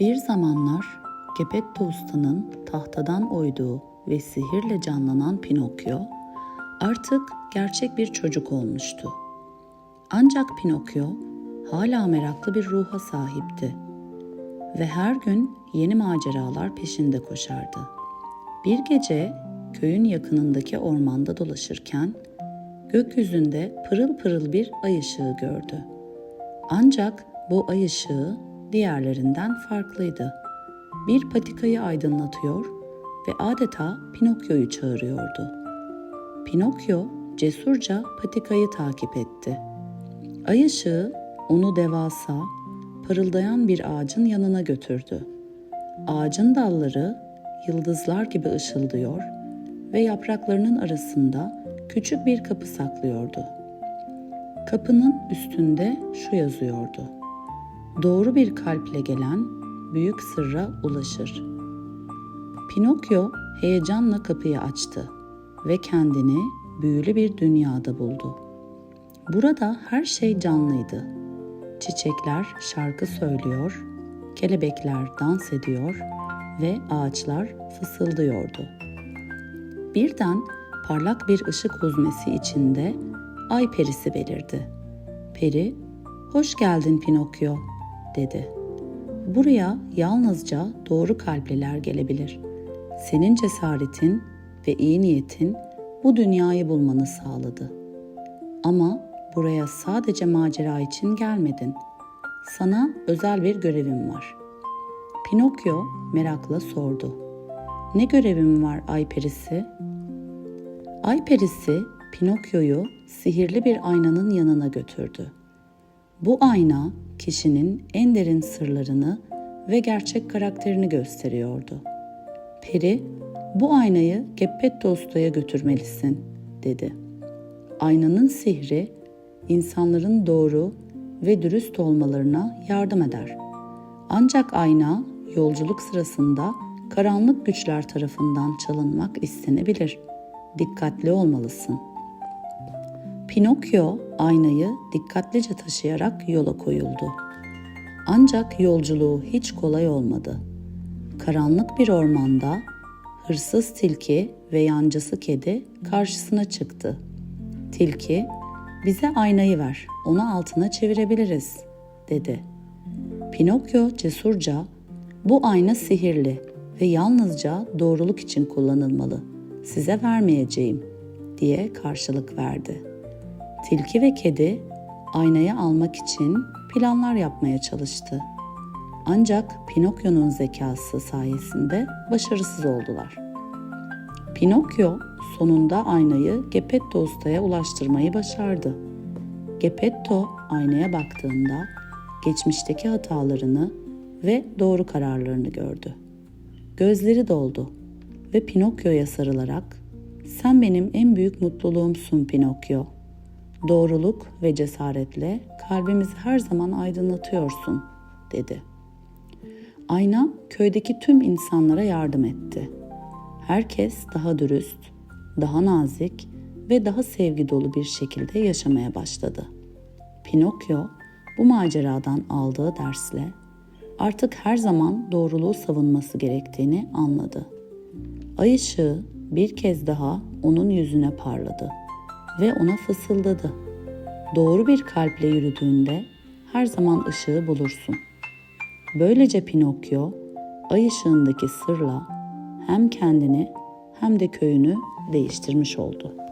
Bir zamanlar Geppetto Usta'nın tahtadan oyduğu ve sihirle canlanan Pinokyo artık gerçek bir çocuk olmuştu. Ancak Pinokyo hala meraklı bir ruha sahipti ve her gün yeni maceralar peşinde koşardı. Bir gece köyün yakınındaki ormanda dolaşırken gökyüzünde pırıl pırıl bir ay ışığı gördü. Ancak bu ay ışığı diğerlerinden farklıydı. Bir patikayı aydınlatıyor ve adeta Pinokyo'yu çağırıyordu. Pinokyo cesurca patikayı takip etti. Ay ışığı onu devasa, parıldayan bir ağacın yanına götürdü. Ağacın dalları yıldızlar gibi ışıldıyor ve yapraklarının arasında küçük bir kapı saklıyordu. Kapının üstünde şu yazıyordu. Doğru bir kalple gelen büyük sırra ulaşır. Pinokyo heyecanla kapıyı açtı ve kendini büyülü bir dünyada buldu. Burada her şey canlıydı. Çiçekler şarkı söylüyor, kelebekler dans ediyor ve ağaçlar fısıldıyordu. Birden parlak bir ışık huzmesi içinde ay perisi belirdi. Peri, "Hoş geldin Pinokyo." Dedi. Buraya yalnızca doğru kalpliler gelebilir. Senin cesaretin ve iyi niyetin bu dünyayı bulmanı sağladı. Ama buraya sadece macera için gelmedin. Sana özel bir görevim var. Pinokyo merakla sordu. Ne görevim var ay perisi? Ay perisi Pinokyo'yu sihirli bir aynanın yanına götürdü. Bu ayna kişinin en derin sırlarını ve gerçek karakterini gösteriyordu. Peri, bu aynayı Geppetto Usta'ya götürmelisin, dedi. Aynanın sihri, insanların doğru ve dürüst olmalarına yardım eder. Ancak ayna, yolculuk sırasında karanlık güçler tarafından çalınmak istenebilir. Dikkatli olmalısın. Pinokyo aynayı dikkatlice taşıyarak yola koyuldu. Ancak yolculuğu hiç kolay olmadı. Karanlık bir ormanda hırsız tilki ve yancısı kedi karşısına çıktı. Tilki, bize aynayı ver, onu altına çevirebiliriz, dedi. Pinokyo cesurca, bu ayna sihirli ve yalnızca doğruluk için kullanılmalı. Size vermeyeceğim, diye karşılık verdi. Tilki ve kedi aynayı almak için planlar yapmaya çalıştı. Ancak Pinokyo'nun zekası sayesinde başarısız oldular. Pinokyo sonunda aynayı Geppetto Usta'ya ulaştırmayı başardı. Geppetto aynaya baktığında geçmişteki hatalarını ve doğru kararlarını gördü. Gözleri doldu ve Pinokyo'ya sarılarak "Sen benim en büyük mutluluğumsun Pinokyo. Doğruluk ve cesaretle kalbimizi her zaman aydınlatıyorsun." dedi. Ayna köydeki tüm insanlara yardım etti. Herkes daha dürüst, daha nazik ve daha sevgi dolu bir şekilde yaşamaya başladı. Pinokyo bu maceradan aldığı dersle artık her zaman doğruluğu savunması gerektiğini anladı. Ay ışığı bir kez daha onun yüzüne parladı ve ona fısıldadı. Doğru bir kalple yürüdüğünde her zaman ışığı bulursun. Böylece Pinokyo ay ışığındaki sırla hem kendini hem de köyünü değiştirmiş oldu.''